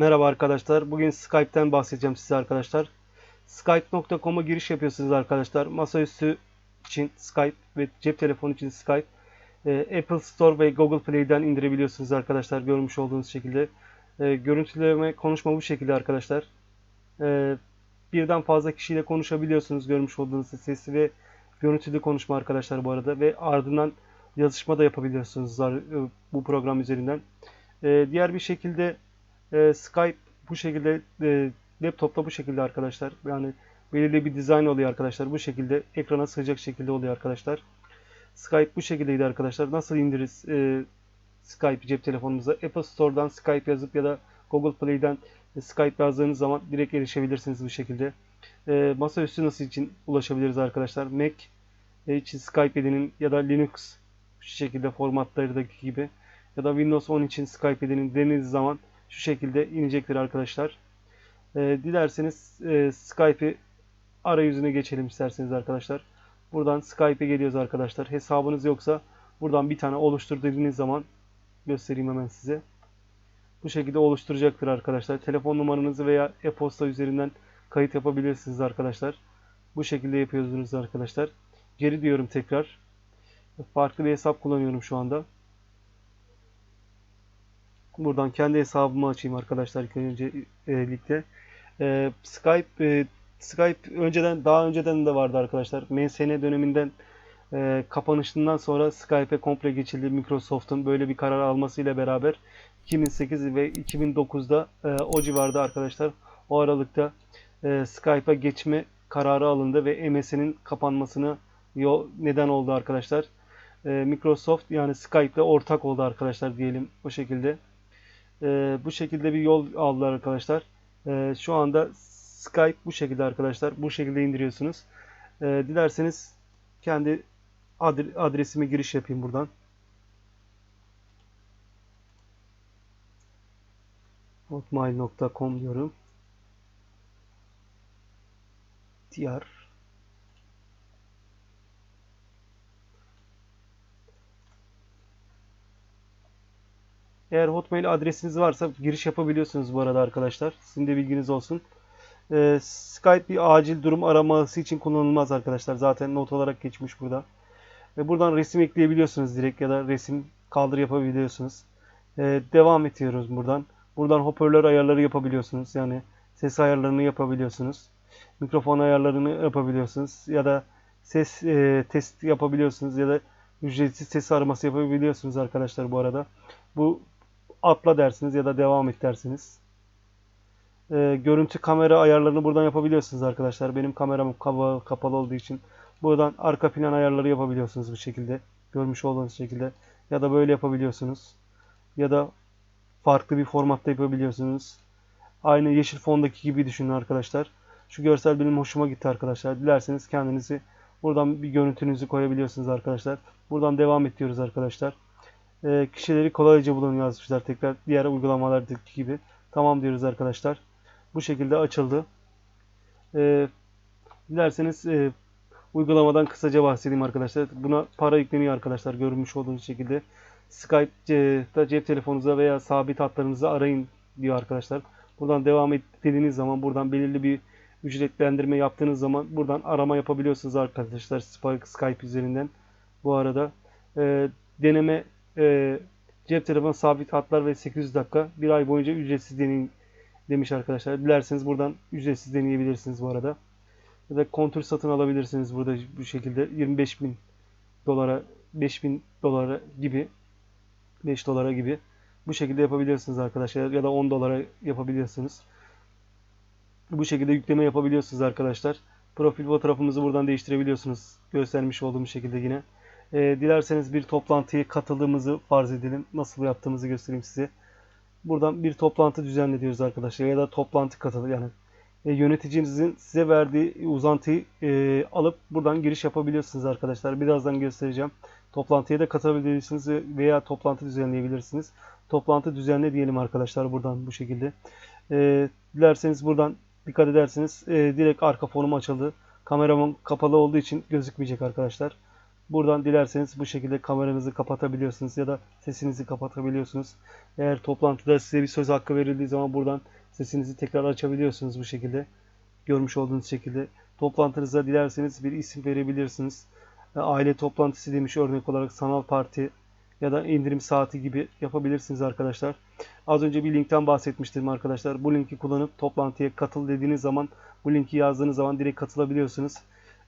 Merhaba arkadaşlar. Bugün Skype'ten bahsedeceğim size arkadaşlar. Skype.com'a giriş yapıyorsunuz arkadaşlar. Masaüstü için Skype ve cep telefonu için Skype. Ee, Apple Store ve Google Play'den indirebiliyorsunuz arkadaşlar. Görmüş olduğunuz şekilde. Ee, görüntüleme, konuşma bu şekilde arkadaşlar. Ee, birden fazla kişiyle konuşabiliyorsunuz. Görmüş olduğunuz sesli ve görüntülü konuşma arkadaşlar bu arada. Ve ardından yazışma da yapabiliyorsunuz e, bu program üzerinden. Diğer bir şekilde e, Skype bu şekilde e, laptopta bu şekilde arkadaşlar. Yani belirli bir dizayn oluyor arkadaşlar. Bu şekilde ekrana sığacak şekilde oluyor arkadaşlar. Skype bu şekildeydi arkadaşlar. Nasıl indiririz e, Skype cep telefonumuza? Apple Store'dan Skype yazıp ya da Google Play'den e, Skype yazdığınız zaman direkt erişebilirsiniz bu şekilde. E, masaüstü nasıl için ulaşabiliriz arkadaşlar? Mac için Skype edinin ya da Linux şu şekilde formatlardaki gibi ya da Windows 10 için Skype edinin denediğiniz zaman şu şekilde inecektir arkadaşlar. E, dilerseniz e, Skype'i arayüzüne geçelim isterseniz arkadaşlar. Buradan Skype'e geliyoruz arkadaşlar. Hesabınız yoksa buradan bir tane oluştur dediğiniz zaman göstereyim hemen size. Bu şekilde oluşturacaktır arkadaşlar. Telefon numaranızı veya e-posta üzerinden kayıt yapabilirsiniz arkadaşlar. Bu şekilde yapıyorsunuz arkadaşlar. Geri diyorum tekrar. Farklı bir hesap kullanıyorum şu anda. Buradan kendi hesabımı açayım arkadaşlar ilk öncelikle. E, Skype e, Skype önceden daha önceden de vardı arkadaşlar. MSN döneminden e, kapanışından sonra Skype'e komple geçildi. Microsoft'un böyle bir karar almasıyla beraber 2008 ve 2009'da e, o civarda arkadaşlar o aralıkta e, Skype'a geçme kararı alındı ve MSN'in kapanmasına yol, neden oldu arkadaşlar. E, Microsoft yani Skype'le ortak oldu arkadaşlar diyelim o şekilde. E, bu şekilde bir yol aldılar arkadaşlar. E, şu anda Skype bu şekilde arkadaşlar. Bu şekilde indiriyorsunuz. E, dilerseniz kendi adre adresime giriş yapayım buradan. hotmail.com diyorum. Diğer Eğer Hotmail adresiniz varsa giriş yapabiliyorsunuz bu arada arkadaşlar. Sizin de bilginiz olsun. Ee, Skype bir acil durum araması için kullanılmaz arkadaşlar. Zaten not olarak geçmiş burada. Ve buradan resim ekleyebiliyorsunuz direkt ya da resim kaldır yapabiliyorsunuz. Ee, devam ediyoruz buradan. Buradan hoparlör ayarları yapabiliyorsunuz. Yani ses ayarlarını yapabiliyorsunuz. Mikrofon ayarlarını yapabiliyorsunuz. Ya da ses e, test yapabiliyorsunuz. Ya da ücretsiz ses araması yapabiliyorsunuz arkadaşlar bu arada. Bu atla dersiniz ya da devam et dersiniz. Ee, görüntü kamera ayarlarını buradan yapabiliyorsunuz arkadaşlar. Benim kameram kapalı, kapalı olduğu için buradan arka plan ayarları yapabiliyorsunuz bu şekilde. Görmüş olduğunuz şekilde. Ya da böyle yapabiliyorsunuz. Ya da farklı bir formatta yapabiliyorsunuz. Aynı yeşil fondaki gibi düşünün arkadaşlar. Şu görsel benim hoşuma gitti arkadaşlar. Dilerseniz kendinizi buradan bir görüntünüzü koyabiliyorsunuz arkadaşlar. Buradan devam ediyoruz arkadaşlar e, kişileri kolayca bulun yazmışlar. Tekrar diğer uygulamalardaki gibi. Tamam diyoruz arkadaşlar. Bu şekilde açıldı. E, dilerseniz e, uygulamadan kısaca bahsedeyim arkadaşlar. Buna para yükleniyor arkadaşlar. Görmüş olduğunuz şekilde. Skype cep telefonunuza veya sabit hatlarınızı arayın diyor arkadaşlar. Buradan devam et dediğiniz zaman buradan belirli bir ücretlendirme yaptığınız zaman buradan arama yapabiliyorsunuz arkadaşlar Skype üzerinden. Bu arada e, deneme e, cep telefonu sabit hatlar ve 800 dakika bir ay boyunca ücretsiz deneyin demiş arkadaşlar. Dilerseniz buradan ücretsiz deneyebilirsiniz bu arada. Ya da kontür satın alabilirsiniz burada bu şekilde 25 bin dolara 5 bin dolara gibi 5 dolara gibi bu şekilde yapabilirsiniz arkadaşlar ya da 10 dolara yapabilirsiniz. Bu şekilde yükleme yapabiliyorsunuz arkadaşlar. Profil fotoğrafımızı buradan değiştirebiliyorsunuz. Göstermiş olduğum şekilde yine. E, dilerseniz bir toplantıya katıldığımızı farz edelim. Nasıl yaptığımızı göstereyim size. Buradan bir toplantı düzenliyoruz arkadaşlar ya da toplantı katıl yani e, yöneticinizin size verdiği uzantıyı e, alıp buradan giriş yapabiliyorsunuz arkadaşlar. Birazdan göstereceğim. Toplantıya da katılabilirsiniz veya toplantı düzenleyebilirsiniz. Toplantı düzenle diyelim arkadaşlar buradan bu şekilde. E, dilerseniz buradan dikkat ederseniz e, direkt arka fonum açıldı. Kameramın kapalı olduğu için gözükmeyecek arkadaşlar. Buradan dilerseniz bu şekilde kameranızı kapatabiliyorsunuz ya da sesinizi kapatabiliyorsunuz. Eğer toplantıda size bir söz hakkı verildiği zaman buradan sesinizi tekrar açabiliyorsunuz bu şekilde. Görmüş olduğunuz şekilde. Toplantınıza dilerseniz bir isim verebilirsiniz. E, Aile toplantısı demiş örnek olarak sanal parti ya da indirim saati gibi yapabilirsiniz arkadaşlar. Az önce bir linkten bahsetmiştim arkadaşlar. Bu linki kullanıp toplantıya katıl dediğiniz zaman bu linki yazdığınız zaman direkt katılabiliyorsunuz.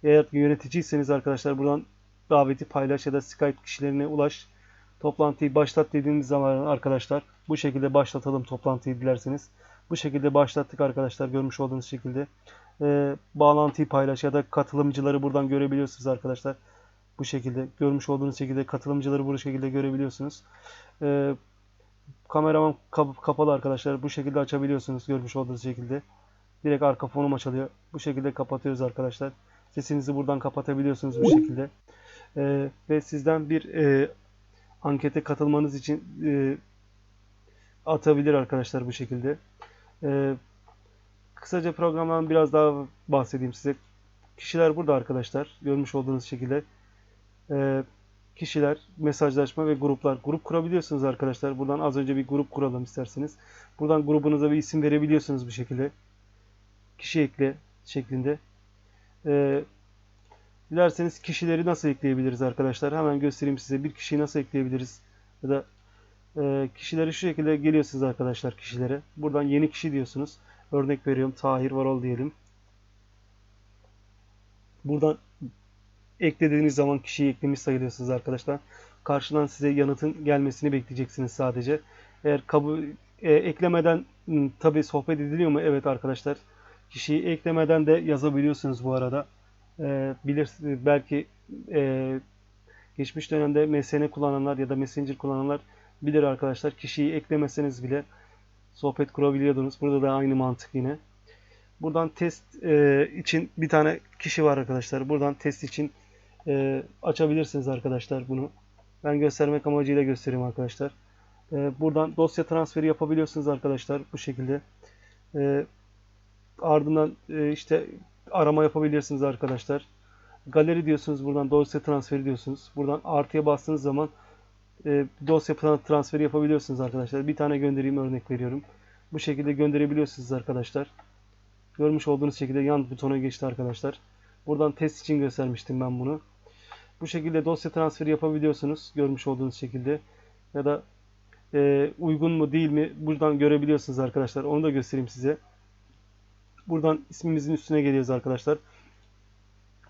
Eğer yöneticiyseniz arkadaşlar buradan daveti paylaş ya da Skype kişilerine ulaş. Toplantıyı başlat dediğiniz zaman arkadaşlar bu şekilde başlatalım toplantıyı dilerseniz. Bu şekilde başlattık arkadaşlar görmüş olduğunuz şekilde. Ee, bağlantıyı paylaş ya da katılımcıları buradan görebiliyorsunuz arkadaşlar. Bu şekilde görmüş olduğunuz şekilde katılımcıları bu şekilde görebiliyorsunuz. Ee, kameraman kap- kapalı arkadaşlar. Bu şekilde açabiliyorsunuz görmüş olduğunuz şekilde. Direkt arka fonum açılıyor. Bu şekilde kapatıyoruz arkadaşlar. Sesinizi buradan kapatabiliyorsunuz bu şekilde. Ee, ve sizden bir e, ankete katılmanız için e, atabilir arkadaşlar bu şekilde. Ee, kısaca programdan biraz daha bahsedeyim size. Kişiler burada arkadaşlar. Görmüş olduğunuz şekilde. Ee, kişiler, mesajlaşma ve gruplar. Grup kurabiliyorsunuz arkadaşlar. Buradan az önce bir grup kuralım isterseniz. Buradan grubunuza bir isim verebiliyorsunuz bu şekilde. Kişi ekle şeklinde. Ee, dilerseniz kişileri nasıl ekleyebiliriz arkadaşlar? Hemen göstereyim size. Bir kişiyi nasıl ekleyebiliriz? Ya da e, kişileri şu şekilde geliyorsunuz arkadaşlar kişilere. Buradan yeni kişi diyorsunuz. Örnek veriyorum. Tahir Varol diyelim. Buradan eklediğiniz zaman kişiyi eklemiş sayılıyorsunuz arkadaşlar. Karşıdan size yanıtın gelmesini bekleyeceksiniz sadece. Eğer kabul e, eklemeden tabi sohbet ediliyor mu? Evet arkadaşlar. Kişiyi eklemeden de yazabiliyorsunuz bu arada. E, bilir belki e, geçmiş dönemde MSN kullananlar ya da Messenger kullananlar bilir arkadaşlar. Kişiyi eklemeseniz bile sohbet kurabiliyordunuz. Burada da aynı mantık yine. Buradan test e, için bir tane kişi var arkadaşlar. Buradan test için e, açabilirsiniz arkadaşlar bunu. Ben göstermek amacıyla göstereyim arkadaşlar. E, buradan dosya transferi yapabiliyorsunuz arkadaşlar bu şekilde. E, ardından e, işte arama yapabilirsiniz arkadaşlar. Galeri diyorsunuz buradan dosya transferi diyorsunuz. Buradan artıya bastığınız zaman e, dosya transferi yapabiliyorsunuz arkadaşlar. Bir tane göndereyim örnek veriyorum. Bu şekilde gönderebiliyorsunuz arkadaşlar. Görmüş olduğunuz şekilde yan butona geçti arkadaşlar. Buradan test için göstermiştim ben bunu. Bu şekilde dosya transferi yapabiliyorsunuz. Görmüş olduğunuz şekilde. Ya da e, uygun mu değil mi buradan görebiliyorsunuz arkadaşlar. Onu da göstereyim size. Buradan ismimizin üstüne geliyoruz arkadaşlar.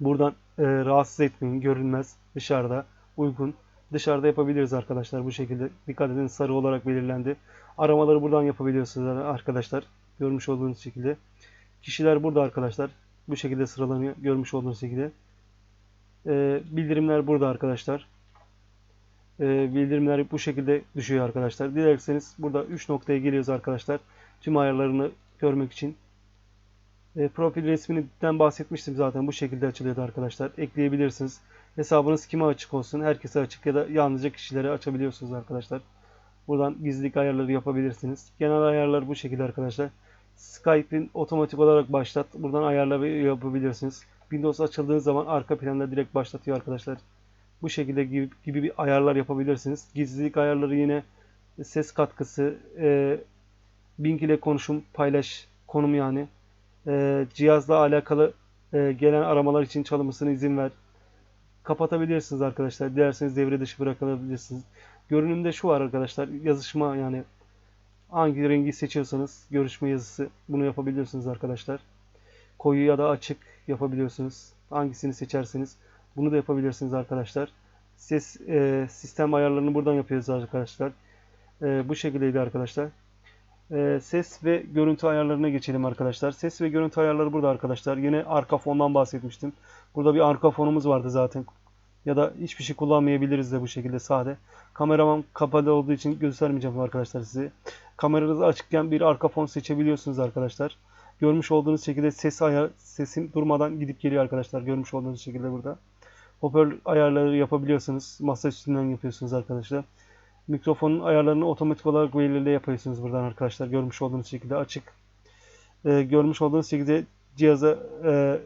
Buradan e, rahatsız etmeyin, görünmez, dışarıda, uygun. Dışarıda yapabiliriz arkadaşlar bu şekilde. Dikkat edin sarı olarak belirlendi. Aramaları buradan yapabiliyorsunuz arkadaşlar. Görmüş olduğunuz şekilde. Kişiler burada arkadaşlar. Bu şekilde sıralanıyor. Görmüş olduğunuz şekilde. E, bildirimler burada arkadaşlar. E, bildirimler bu şekilde düşüyor arkadaşlar. Dilerseniz burada 3 noktaya geliyoruz arkadaşlar. Tüm ayarlarını görmek için. E, profil resminden bahsetmiştim zaten. Bu şekilde açılıyordu arkadaşlar. Ekleyebilirsiniz. Hesabınız kime açık olsun? Herkese açık ya da yalnızca kişilere açabiliyorsunuz arkadaşlar. Buradan gizlilik ayarları yapabilirsiniz. Genel ayarlar bu şekilde arkadaşlar. Skype'in otomatik olarak başlat. Buradan ayarları yapabilirsiniz. Windows açıldığı zaman arka planda direkt başlatıyor arkadaşlar. Bu şekilde gibi, gibi bir ayarlar yapabilirsiniz. Gizlilik ayarları yine ses katkısı, e, Bing ile konuşum, paylaş, konum yani. E, cihazla alakalı e, gelen aramalar için çalınmasına izin ver. Kapatabilirsiniz arkadaşlar. Dilerseniz devre dışı bırakabilirsiniz. Görünümde şu var arkadaşlar. Yazışma yani hangi rengi seçiyorsanız görüşme yazısı bunu yapabiliyorsunuz arkadaşlar. Koyu ya da açık yapabiliyorsunuz. Hangisini seçerseniz bunu da yapabilirsiniz arkadaşlar. Ses e, sistem ayarlarını buradan yapıyoruz arkadaşlar. E, bu şekildeydi arkadaşlar. E, ses ve görüntü ayarlarına geçelim arkadaşlar. Ses ve görüntü ayarları burada arkadaşlar. Yine arka fondan bahsetmiştim. Burada bir arka fonumuz vardı zaten. Ya da hiçbir şey kullanmayabiliriz de bu şekilde sade. Kameraman kapalı olduğu için göstermeyeceğim arkadaşlar size. Kameranız açıkken bir arka fon seçebiliyorsunuz arkadaşlar. Görmüş olduğunuz şekilde ses ayar, sesim durmadan gidip geliyor arkadaşlar. Görmüş olduğunuz şekilde burada. Hoparlör ayarları yapabiliyorsunuz. Masa üstünden yapıyorsunuz arkadaşlar. Mikrofonun ayarlarını otomatik olarak belirle yapıyorsunuz buradan arkadaşlar. Görmüş olduğunuz şekilde açık. Ee, görmüş olduğunuz şekilde cihaza e,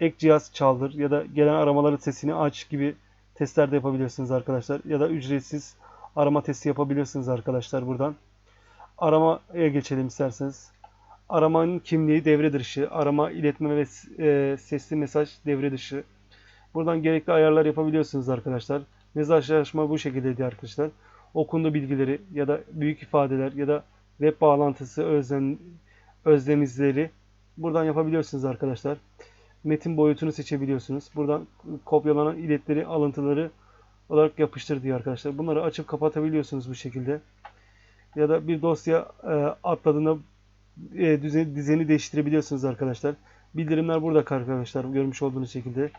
ek cihaz çaldır ya da gelen aramaların sesini aç gibi testler de yapabilirsiniz arkadaşlar. Ya da ücretsiz arama testi yapabilirsiniz arkadaşlar buradan. Aramaya geçelim isterseniz. Aramanın kimliği devre dışı. Arama, iletme ve e, sesli mesaj devre dışı. Buradan gerekli ayarlar yapabiliyorsunuz arkadaşlar. Mesajlaşma bu şekildeydi arkadaşlar. Okundu bilgileri ya da büyük ifadeler ya da web bağlantısı özlem, özlem buradan yapabiliyorsunuz arkadaşlar. Metin boyutunu seçebiliyorsunuz. Buradan kopyalanan iletleri, alıntıları olarak yapıştır diyor arkadaşlar. Bunları açıp kapatabiliyorsunuz bu şekilde. Ya da bir dosya e, atladığında e, düzeni, dizeni değiştirebiliyorsunuz arkadaşlar. Bildirimler burada arkadaşlar görmüş olduğunuz şekilde.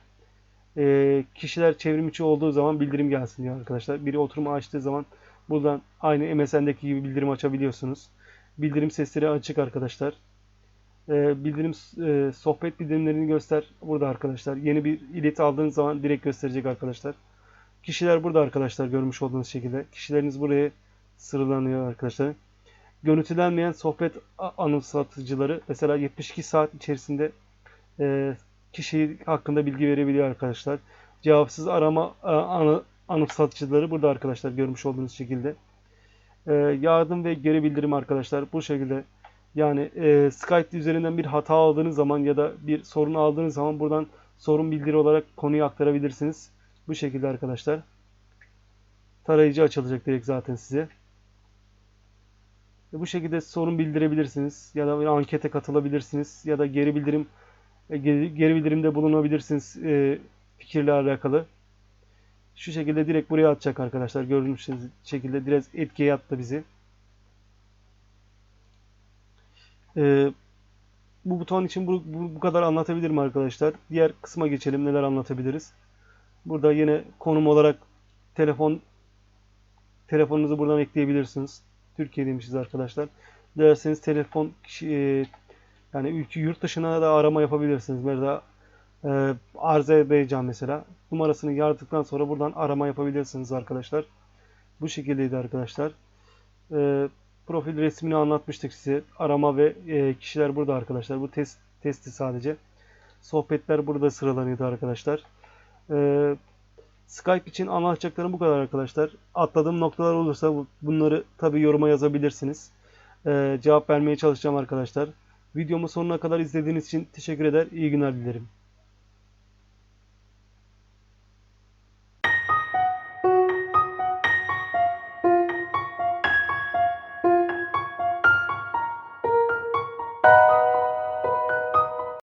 E, kişiler çevrim içi olduğu zaman bildirim gelsin diyor arkadaşlar. Biri oturumu açtığı zaman buradan aynı MSN'deki gibi bildirim açabiliyorsunuz. Bildirim sesleri açık arkadaşlar. E, bildirim e, sohbet bildirimlerini göster burada arkadaşlar. Yeni bir ileti aldığınız zaman direkt gösterecek arkadaşlar. Kişiler burada arkadaşlar görmüş olduğunuz şekilde. Kişileriniz buraya sıralanıyor arkadaşlar. Görüntülenmeyen sohbet anımsatıcıları mesela 72 saat içerisinde e, kişi hakkında bilgi verebiliyor arkadaşlar. Cevapsız arama e, anı, anımsatıcıları burada arkadaşlar görmüş olduğunuz şekilde. E, yardım ve geri bildirim arkadaşlar bu şekilde. Yani e, Skype üzerinden bir hata aldığınız zaman ya da bir sorun aldığınız zaman buradan sorun bildiri olarak konuyu aktarabilirsiniz. Bu şekilde arkadaşlar. Tarayıcı açılacak direkt zaten size. Ve bu şekilde sorun bildirebilirsiniz ya da bir ankete katılabilirsiniz ya da geri bildirim e, geri, geri bildirimde bulunabilirsiniz e, fikirle alakalı. Şu şekilde direkt buraya atacak arkadaşlar. Gördüğünüz şekilde direkt etkiye attı bizi. E, bu buton için bu, bu, bu kadar anlatabilirim arkadaşlar. Diğer kısma geçelim. Neler anlatabiliriz? Burada yine konum olarak telefon telefonunuzu buradan ekleyebilirsiniz. Türkiye'deymişiz arkadaşlar. Dilerseniz telefon e, yani yurt dışına da arama yapabilirsiniz. Mesela e, Azerbaycan mesela numarasını yazdıktan sonra buradan arama yapabilirsiniz arkadaşlar. Bu şekildeydi arkadaşlar. E, profil resmini anlatmıştık size. Arama ve e, kişiler burada arkadaşlar. Bu test testi sadece. Sohbetler burada sıralanıyordu arkadaşlar. E, Skype için anlatacaklarım bu kadar arkadaşlar. Atladığım noktalar olursa bunları tabi yoruma yazabilirsiniz. Ee, cevap vermeye çalışacağım arkadaşlar. Videomu sonuna kadar izlediğiniz için teşekkür eder. İyi günler dilerim.